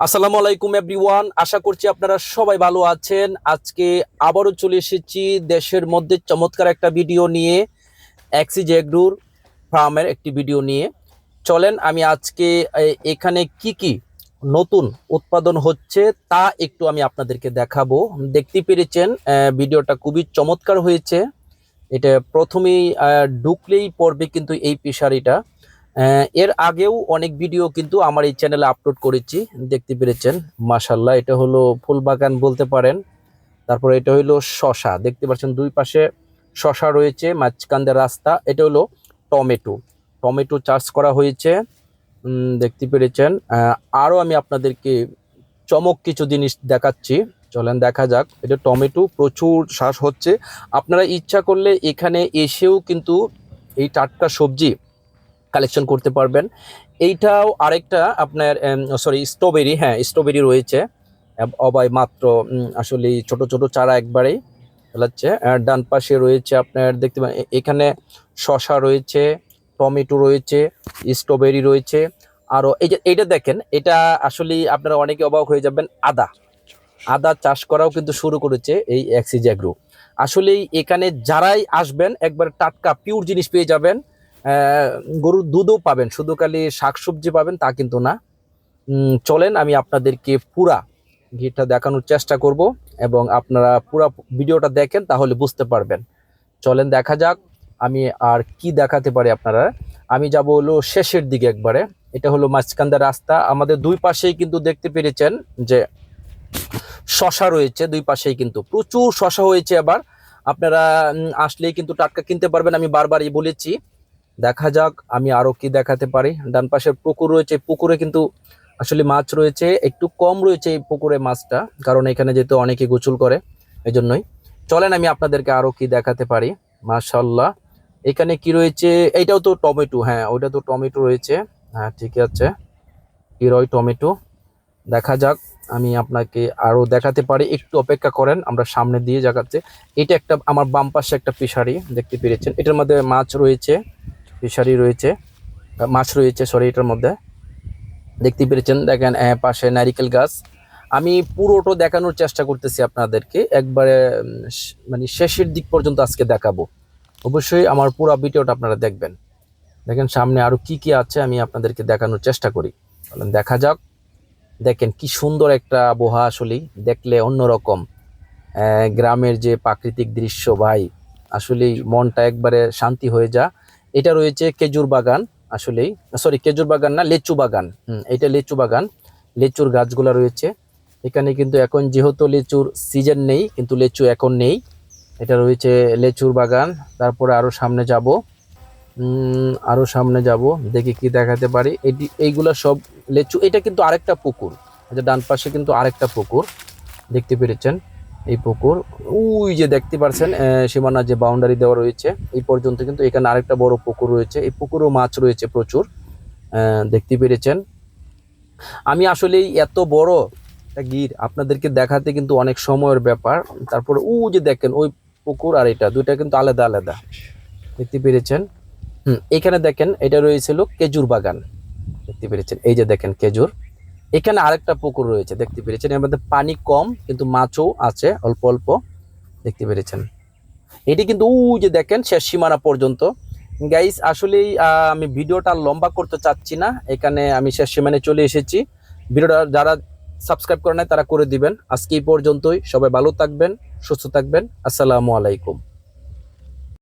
আসসালামু আলাইকুম এভরিওয়ান আশা করছি আপনারা সবাই ভালো আছেন। আজকে আবারও চলে এসেছি দেশের মধ্যে চমৎকার একটা ভিডিও নিয়ে অ্যাক্সি এগ্রুর ফার্মের একটি ভিডিও নিয়ে। চলেন আমি আজকে এখানে কি কি নতুন উৎপাদন হচ্ছে তা একটু আমি আপনাদেরকে দেখাবো। দেখতে পেরেছেন ভিডিওটা খুবই চমৎকার হয়েছে। এটা প্রথমেই ঢুকলেই পড়বে কিন্তু এই পিসারিটা আহ, এর আগেও অনেক ভিডিও কিন্তু আমার এই চ্যানেলে আপলোড করেছি, দেখতে পেরেছেন। মাশাল্লাহ এটা হলো ফুল বাগান বলতে পারেন। তারপরে এটা হলো শশা, দেখতে পাচ্ছেন দুই পাশে শশা রয়েছে মাঝখান রাস্তা, এটা হলো টমেটো। টমেটো চাষ করা হয়েছে দেখতে পেরেছেন। আরও আমি আপনাদেরকে চমক কিছু জিনিস দেখাচ্ছি। চলেন দেখা যাক, এটা টমেটো, প্রচুর শ্বাস হচ্ছে। আপনারা ইচ্ছা করলে এখানে এসেও কিন্তু এই টাটকা সবজি কালেকশন করতে পারবেন। এইটাও আরেকটা আপনার সরি স্ট্রবেরি হ্যাঁ স্ট্রবেরি রয়েছে। অবাই মাত্র আসলে ছোট ছোট চারা একবারেই ফেলাচ্ছে ডান পাশে রয়েছে আপনার, দেখতে পান এখানে শশা রয়েছে, টমেটো রয়েছে স্ট্রবেরি রয়েছে। আরও এই যে, এইটা দেখেন, এটা আসলে আপনারা অনেকে অবাক হয়ে যাবেন, আদা। আদা চাষ করাও কিন্তু শুরু করেছে এই অ্যাক্সিজ অ্যাগ্রো আসলেই এখানে যারাই আসবেন, একবার টাটকা পিওর জিনিস পেয়ে যাবেন। গরুর দুধও পাবেন শুধু খালি শাকসবজি পাবেন, তা কিন্তু না। চলেন, আমি আপনাদেরকে পুরা ঘিটা দেখানোর চেষ্টা করব এবং আপনারা পুরা ভিডিওটা দেখেন, তাহলে বুঝতে পারবেন। চলেন, দেখা যাক আমি আর কি দেখাতে পারি আপনারা। আমি যাব হলো শেষের দিকে একবারে। এটা হলো মাঝখানদার রাস্তা। আমাদের দুই পাশেই কিন্তু দেখতে পেরেছেন যে শশা রয়েছে, দুই পাশেই কিন্তু। প্রচুর শশা হয়েছে আবার। আপনারা আসলেই কিন্তু টাটকা কিনতে পারবেন, আমি বারবারই বলেছি। দেখা যাক, আমি আরও কি দেখাতে পারি। ডান পাশের পুকুর রয়েছে পুকুরে কিন্তু আসলে মাছ রয়েছে, একটু কম রয়েছে এই পুকুরে মাছটা, কারণ এখানে যেহেতু অনেকে গোসল করে এই জন্যই চলেন, আমি আপনাদেরকে আরও কি দেখাতে পারি। মাশাল্লাহ এখানে কি রয়েছে? এইটাও তো টমেটো হ্যাঁ ওইটা তো টমেটো রয়েছে। হ্যাঁ ঠিক আছে। হিরয় টমেটো। দেখা যাক, আমি আপনাকে আরও দেখাতে পারি। একটু অপেক্ষা করেন, আমরা সামনে দিয়ে দেখাচ্ছে এটা একটা, আমার বাম পাশে একটা ফিশারি, দেখতে পেরেছেন। এটার মধ্যে মাছ রয়েছে। ফিশারি রয়েছে মাছ রয়েছে সরি এটার মধ্যে। দেখতে পেরেছেন, দেখেন পাশে নারিকেল গাছ। আমি পুরোটো দেখানোর চেষ্টা করতেছি আপনাদেরকে, একবারে মানে শেষের দিক পর্যন্ত আজকে দেখাবো। অবশ্যই আমার পুরো ভিডিওটা আপনারা দেখবেন। দেখেন, সামনে আরও কি কি আছে, আমি আপনাদেরকে দেখানোর চেষ্টা করি। দেখা যাক। দেখেন, কি সুন্দর একটা আবহাওয়া আসলেই, দেখলে অন্যরকম। গ্রামের যে প্রাকৃতিক দৃশ্য, ভাই, আসলেই মনটা একবারে শান্তি হয়ে যা এটা রয়েছে খেজুর বাগান আসলেই সরি কেজুর বাগান না লেচু বাগান। এটা লেচু বাগান। লেচুর গাছগুলা রয়েছে। এখানে কিন্তু এখন যেহেতু লেচুর সিজন নেই কিন্তু লেচু এখন নেই। এটা রয়েছে লেচুর বাগান। তারপরে আরও সামনে যাব। উম, আরও সামনে যাব। দেখি কি দেখাতে পারি। এটি এইগুলা সব লেচু এটা কিন্তু আরেকটা পুকুর। যে ডান পাশে কিন্তু আরেকটা পুকুর। দেখতে পেরেছেন? এই পুকুর। ওই যে দেখতে পারছেন আহ, সীমানা যে বাউন্ডারি দেওয়া রয়েছে এই পর্যন্ত কিন্তু এখানে আরেকটা বড় পুকুর রয়েছে। এই পুকুরও মাছ রয়েছে প্রচুর দেখতে পেরেছেন। আমি আসলেই এত বড় একটা গির আপনাদেরকে দেখাতে কিন্তু অনেক সময়ের ব্যাপার। তারপরে ও যে দেখেন ওই পুকুর আর এটা দুইটা কিন্তু আলাদা আলাদা। দেখতে পেরেছেন? হুম এখানে দেখেন এটা রয়েছিল খেজুর বাগান। দেখতে পেরেছেন? এই যে দেখেন খেজুর। এখানে আরেকটা পুকুর রয়েছে, দেখতে পেরেছেন? এর মধ্যে পানি কম, কিন্তু মাছও আছে, অল্প অল্প। দেখতে পেরেছেন? এটি কিন্তু ওই যে দেখেন শেষ সীমানা পর্যন্ত। গাইস আসলেই আমি ভিডিওটা লম্বা করতে চাচ্ছি না। এখানে আমি শেষ সীমানে চলে এসেছি। ভিডিওটা যারা সাবস্ক্রাইব করে নাই, তারা করে দিবেন। আজকে এই পর্যন্তই। সবাই ভালো থাকবেন, সুস্থ থাকবেন। আসসালামু আলাইকুম।